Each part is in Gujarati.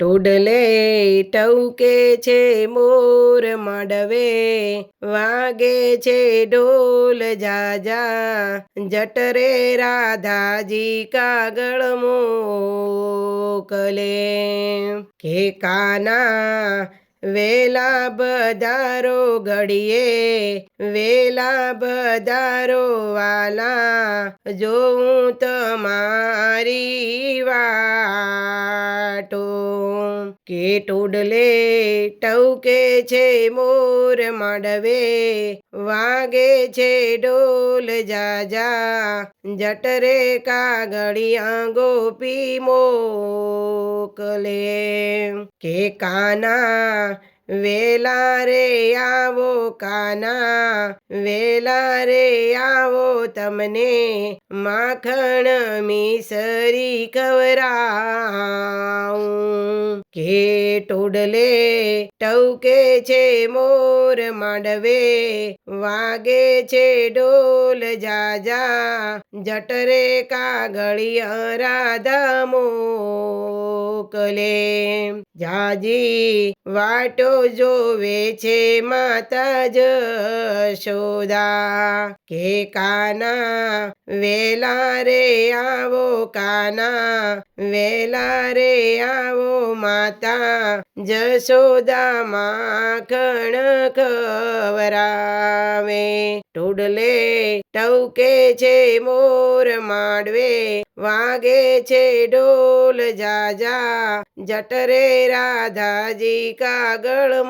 ટોડલે ટવકે છે મોર માડવે, વાગે છે ઢોલ જાજા જટરે રાધાજી કાગળ મોકલે. કે કાના વેલા બધારો ઘડીએ, વેલા બધારો વાલા જોઉં તમારી કે ટોડલે ટવકે છે મોર માંડવે, વાગે છે ડોલ જાજા, જટરે કાગળિયા ગોપી મોકલે. કે કાના, વેલા રે આવો કાના, વેલા રે આવો તમને, માખણ મિસરી ખવરાવું કે ટોડલે ટવકે છે મોર માંડવે, વાગે છે ડોલ જાજા, જટરે કાગળિયા રાધા મોકલે. જાજી વાટો જોવે છે માતા જશોદા કે કાના? વેલા રે આવો કાના. વેલા રે આવો માતા. જશોદા માખણ ખવરાવે. ટોડલે ટવકે છે મોર માડવે. વાગે છે ઢોલ જાજા જટરે રાધાજી કાગળ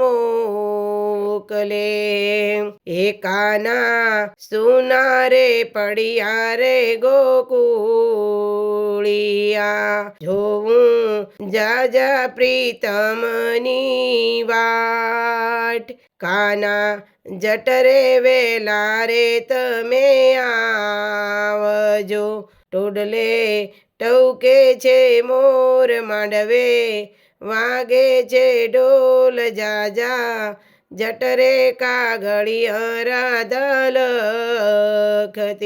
મોકલે. એ કાના સુનારે પડિયા રે ગોકુળિયા. જોવું જાજા પ્રીતમની વાટ. કાના જટરે વેલા રે તમે આવજો. ટોડલે ટવકે છે મોર માંડવે. વાગે છે ઢોલ જાજા જટરે કાગળી રાધા લખતી